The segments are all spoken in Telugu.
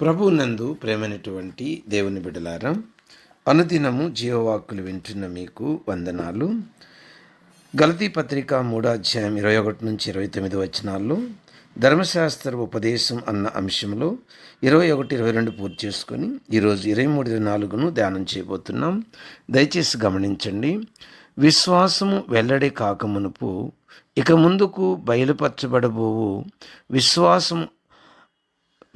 ప్రభునందు ప్రేమైనటువంటి దేవుని బిడలారా అనుదినము జీవవాక్కులు వింటున్న మీకు వందనాలు. గలతీ పత్రిక మూడో అధ్యాయం ఇరవై ఒకటి నుంచి ఇరవై తొమ్మిది వచనాల్లో ధర్మశాస్త్ర ఉపదేశం అన్న అంశంలో ఇరవై ఒకటి ఇరవై రెండు పూర్తి చేసుకొని ఈరోజు ఇరవై మూడు ఇరవై నాలుగును ధ్యానం చేయబోతున్నాం. దయచేసి గమనించండి విశ్వాసము వెల్లడి కాకమునుపు ఇక ముందుకు బయలుపరచబడబోవు విశ్వాసం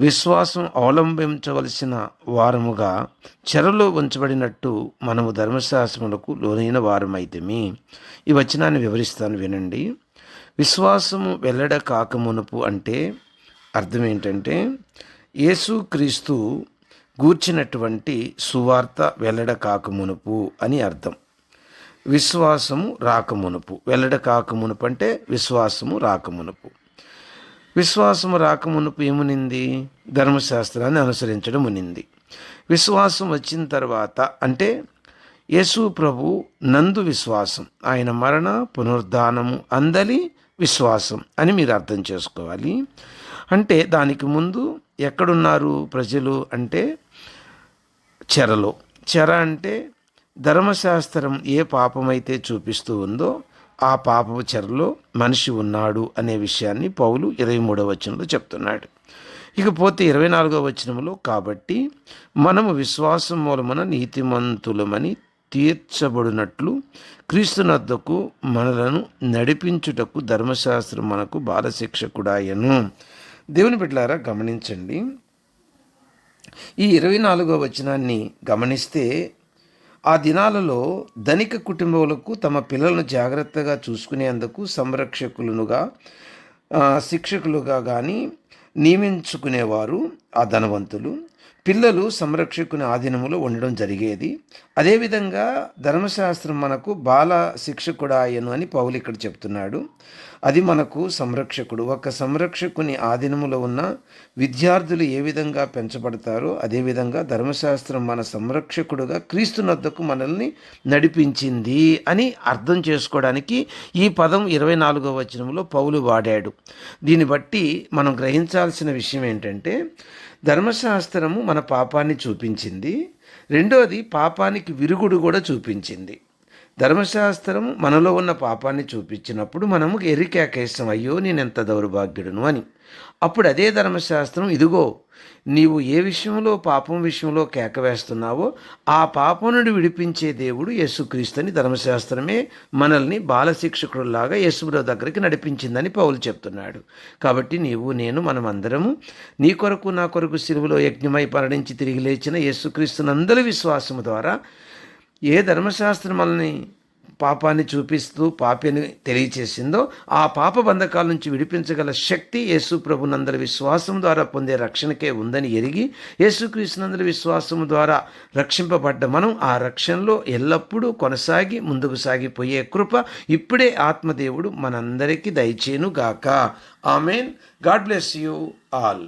విశ్వాసం అవలంబించవలసిన వారముగా చెరలో ఉంచబడినట్టు మనము ధర్మశాస్త్రములకు లోనైన వారమైతేమి. ఈ వచనాన్ని వివరిస్తాను వినండి. విశ్వాసము వెల్లడ కాకమునుపు అంటే అర్థం ఏంటంటే యేసుక్రీస్తు గూర్చినటువంటి సువార్త వెల్లడ కాకమునుపు అని అర్థం. విశ్వాసము రాకమునుపు. వెల్లడ కాకమునుపు అంటే విశ్వాసము రాకమునుపు. విశ్వాసము రాకమునుపు ఏమునింది? ధర్మశాస్త్రాన్ని అనుసరించడం ఉనింది విశ్వాసం వచ్చిన తర్వాత అంటే యేసు ప్రభు నందు విశ్వాసం ఆయన మరణ పునరుద్ధానము అందలి విశ్వాసం అని మీరు అర్థం చేసుకోవాలి. అంటే దానికి ముందు ఎక్కడున్నారు ప్రజలు అంటే చెరలో. చెర అంటే ధర్మశాస్త్రం ఏ పాపమైతే చూపిస్తూ ఉందో ఆ పాపపు చెరలో మనిషి ఉన్నాడు అనే విషయాన్ని పౌలు ఇరవై మూడవ వచనంలో చెప్తున్నాడు. ఇకపోతే ఇరవై నాలుగవ వచనంలో కాబట్టి మనము విశ్వాసం మూలమున నీతిమంతులమని తీర్చబడినట్లు క్రీస్తునద్దకు మనలను నడిపించుటకు ధర్మశాస్త్రం మనకు బాలశిక్షకుడాయను. దేవుని బిడ్డలారా గమనించండి. ఈ ఇరవై నాలుగవ వచనాన్ని గమనిస్తే ఆ దినాలలో ధనిక కుటుంబాలకు తమ పిల్లలను జాగ్రత్తగా చూసుకునేందుకు సంరక్షకులనుగా శిక్షకులుగా కానీ నియమించుకునేవారు ఆ ధనవంతులు. పిల్లలు సంరక్షకుని ఆధీనములో ఉండడం జరిగేది. అదేవిధంగా ధర్మశాస్త్రం మనకు బాల శిక్షకుడాయను అని పౌలు ఇక్కడ చెప్తున్నాడు. అది మనకు సంరక్షకుడు. ఒక సంరక్షకుని ఆధీనములో ఉన్న విద్యార్థులు ఏ విధంగా పెంచబడతారో అదేవిధంగా ధర్మశాస్త్రం మన సంరక్షకుడుగా క్రీస్తునద్దకు మనల్ని నడిపించింది అని అర్థం చేసుకోవడానికి ఈ పదం ఇరవై నాలుగో వచనంలో పౌలు వాడాడు. దీన్ని బట్టి మనం గ్రహించాల్సిన విషయం ఏంటంటే ధర్మశాస్త్రము మన పాపాన్ని చూపించింది. రెండోది పాపానికి విరుగుడు కూడా చూపించింది. ధర్మశాస్త్రం మనలో ఉన్న పాపాన్ని చూపించినప్పుడు మనము ఎరికేకేస్తాం అయ్యో నేను ఎంత దౌర్భాగ్యుడును అని. అప్పుడు అదే ధర్మశాస్త్రం ఇదిగో నీవు ఏ విషయంలో పాపం విషయంలో కేక వేస్తున్నావో ఆ పాపం నుండి విడిపించే దేవుడు యేసుక్రీస్తుని ధర్మశాస్త్రమే మనల్ని బాలశిక్షకుడులాగా యేసుబ్రో దగ్గరికి నడిపించిందని పౌలు చెప్తున్నాడు. కాబట్టి నీవు నేను మనమందరము నీ కొరకు నా కొరకు సిలువలో యజ్ఞమై పరణించి తిరిగి లేచిన యేసుక్రీస్తునందరి విశ్వాసము ద్వారా ఏ ధర్మశాస్త్రం మనల్ని పాపాన్ని చూపిస్తూ పాపిని తెలియచేసిందో ఆ పాప బంధకాల నుంచి విడిపించగల శక్తి యేసు ప్రభునందరి విశ్వాసం ద్వారా పొందే రక్షణకే ఉందని ఎరిగి యేసుక్రీస్తునందరి విశ్వాసం ద్వారా రక్షింపబడ్డ మనం ఆ రక్షణలో ఎల్లప్పుడూ కొనసాగి ముందుకు సాగిపోయే కృప ఇప్పుడే ఆత్మదేవుడు మనందరికీ దయచేను గాక amen. God bless you all.